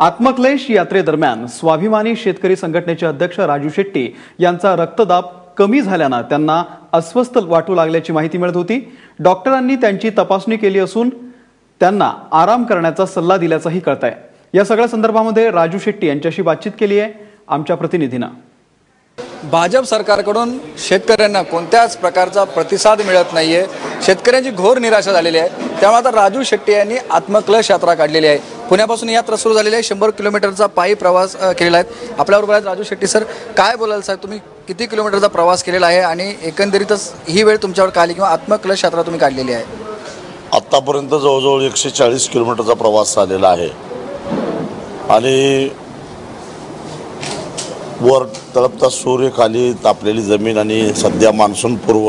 आत्मक्लेश यात्रेदरम्यान स्वाभिमानी शेतकरी संघटनेचे अध्यक्ष राजू शेट्टी यांचा रक्तदाब कमी झाल्यानं त्यांना अस्वस्थ वाटू लागल्याची माहिती मिळत होती. डॉक्टरांनी त्यांची तपासणी केली असून त्यांना आराम करण्याचा सल्ला दिल्याचंही कळत आहे या सगळ्या संदर्भामध्ये राजू शेट्टी यांच्याशी बातचीत केली आहे. आमच्या प्रतिनिधीनं. भाजप सरकारकडून शेतकऱ्यांना कोणत्याच प्रकारचा प्रतिसाद मिळत नाहीये. शेतकऱ्यांची घोर निराशा झालेली आहे. त्यामुळे आता राजू शेट्टी यांनी आत्मक्लश यात्रा काढलेली आहे. पुण्यापासून यात्रा सुरू झालेली आहे. शंभर किलोमीटरचा पायी प्रवास केलेला आहे. आपल्याबरोबर आहेत राजू शेट्टी सर. काय बोलाल साहेब? तुम्ही किती किलोमीटरचा प्रवास केलेला आहे आणि एकंदरीतच ही वेळ तुमच्यावर काढली किंवा आत्मक्लश यात्रा तुम्ही काढलेली आहे? आत्तापर्यंत जवळजवळ एकशे चाळीस किलोमीटरचा प्रवास झालेला आहे. आणि वर तळपता सूर्य खाली तापलेली जमीन आणि सध्या मान्सूनपूर्व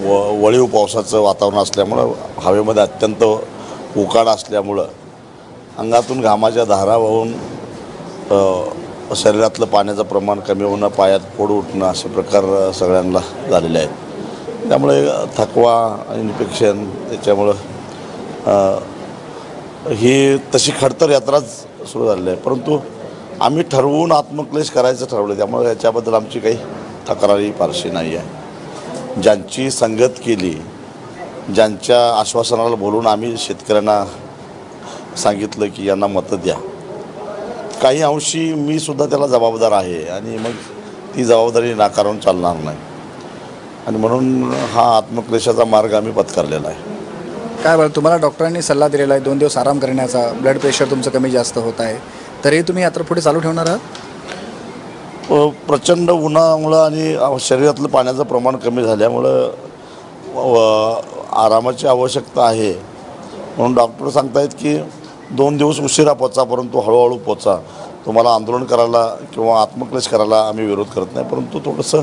व वळीव पावसाचं वातावरण असल्यामुळं हवेमध्ये अत्यंत उकाड असल्यामुळं अंगातून घामाच्या धारा वाहून शरीरातलं पाण्याचं प्रमाण कमी होणं पायात फोड उठणं असे प्रकार सगळ्यांना झालेले आहेत. त्यामुळे थकवा इन्फेक्शन त्याच्यामुळं ही तशी खडतर यात्राच सुरू झालेली आहे. परंतु आम्ही ठरवून आत्मक्लेश करायचं ठरवलं त्यामुळे याच्याबद्दल आमची काही तक्रारी फारशी नाही आहे. ज्यांची संगत केली ज्यांच्या आश्वासनाला बोलून आम्ही शेतकऱ्यांना सांगितलं की यांना मतं द्या. काही अंशी मी सुद्धा त्याला जबाबदार आहे आणि मग ती जबाबदारी नाकारून चालणार नाही. आणि म्हणून हा आत्मक्लेशाचा मार्ग आम्ही पत्करलेला आहे. काय बरं तुम्हाला डॉक्टरांनी सल्ला दिलेला आहे दोन दिवस आराम करण्याचा ब्लड प्रेशर तुमचं कमी जास्त होत आहे. तरी तुम्ही यात्रा पुढे चालू ठेवणार आहात? प्रचंड उन्हामुळं आणि शरीरातलं पाण्याचं प्रमाण कमी झाल्यामुळं आरामाची आवश्यकता आहे. म्हणून डॉक्टर सांगतायत की दोन दिवस उशिरा पोचा परंतु हळूहळू पोचा. तुम्हाला आंदोलन करायला किंवा आत्मक्लेश करायला आम्ही विरोध करत नाही परंतु थोडंसं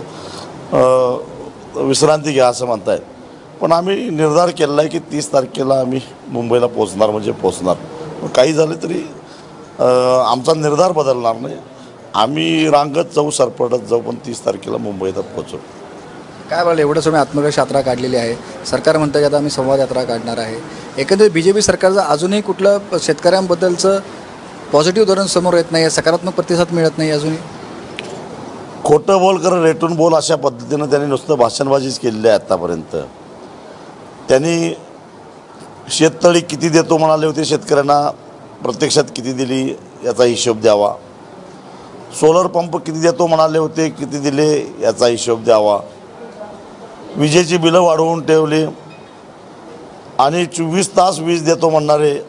विश्रांती घ्या असं म्हणतायत. पण आम्ही निर्धार केलेला आहे की तीस तारखेला आम्ही मुंबईला पोचणार म्हणजे पोचणार काही झालं तरी आमचा निर्धार बदलणार नाही. आम्ही रांगत जाऊ सरपटत जाऊ पण तीस तारखेला मुंबईत पोचू काय बोलाल एवढं तुम्ही आत्मविकास यात्रा काढलेली आहे. सरकार म्हणतं की आता आम्ही संवाद यात्रा काढणार आहे. एकंदरीत बी जे पी सरकारचं अजूनही कुठलं शेतकऱ्यांबद्दलचं पॉझिटिव्ह धोरण समोर येत नाही आहे सकारात्मक प्रतिसाद मिळत नाही अजूनही? खोटं बोल कर रेटून बोल अशा पद्धतीनं त्यांनी नुसतं भाषणबाजीच केलेली आहे आत्तापर्यंत त्यांनी शेततळी किती देतो म्हणाले होते शेतकऱ्यांना प्रत्यक्षात किती दिली याचा हिशोब द्यावा. सोलर पंप किती देतो म्हणाले होते किती दिले याचा हिशोब द्यावा. विजेची बिलं वाढवून ठेवली. आणि चोवीस तास वीज देतो म्हणणारे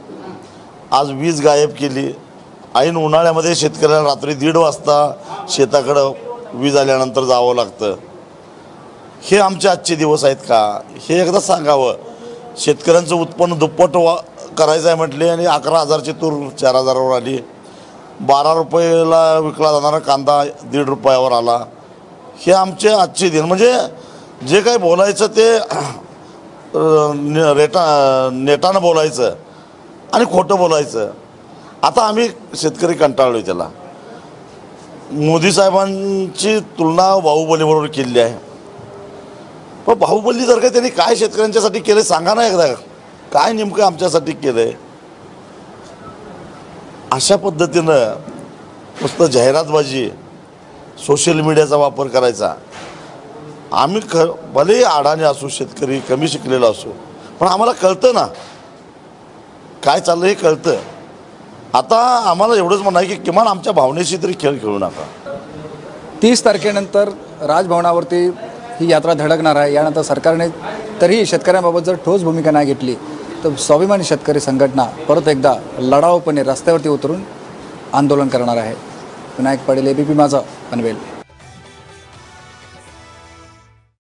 आज वीज गायब केली. ऐन उन्हाळ्यामध्ये शेतकऱ्याला रात्री दीड वाजता शेताकडं वीज आल्यानंतर जावं लागतं. हे आमचे आजचे दिवस आहेत का? हे एकदा सांगावं. शेतकऱ्यांचं उत्पन्न दुप्पट वा करायचं आहे म्हटले आणि अकरा हजारची तूर चार हजारावर आली. बारा रुपयाला विकला जाणारा कांदा दीड रुपयावर आला. हे आमचे आजचे दिन. म्हणजे जे काही बोलायचं ते रेटा नेटानं बोलायचं आणि खोटं बोलायचं. आता आम्ही शेतकरी कंटाळलो त्याला. मोदी साहेबांची तुलना बाहुबलीबरोबर केली आहे. पण बाहुबली जर का त्यांनी काय शेतकऱ्यांच्यासाठी केलं सांगा ना एकदा. काय नेमकं आमच्यासाठी केलं आहे अशा पद्धतीनं नुसतं जाहिरातबाजी सोशल मीडियाचा वापर करायचा. आम्ही ख भलेही अडाणी असू शेतकरी कमी शिकलेलो असू पण आम्हाला कळतं ना. काय चाललं हे कळतं. आता आम्हाला एवढंच म्हणणं आहे की किमान आमच्या भावनेशी तरी खेळ खेळू नका. तीस तारखेनंतर राजभवनावरती ही यात्रा धडकणार आहे. यानंतर सरकारने तरीही शेतकऱ्यांबाबत जर ठोस भूमिका नाही घेतली तर स्वाभिमानी शेतकरी संघटना परत एकदा लढावपणे रस्त्यावरती उतरून आंदोलन करणार आहे. विनायक पाटील एबीपी माझा पनवेल.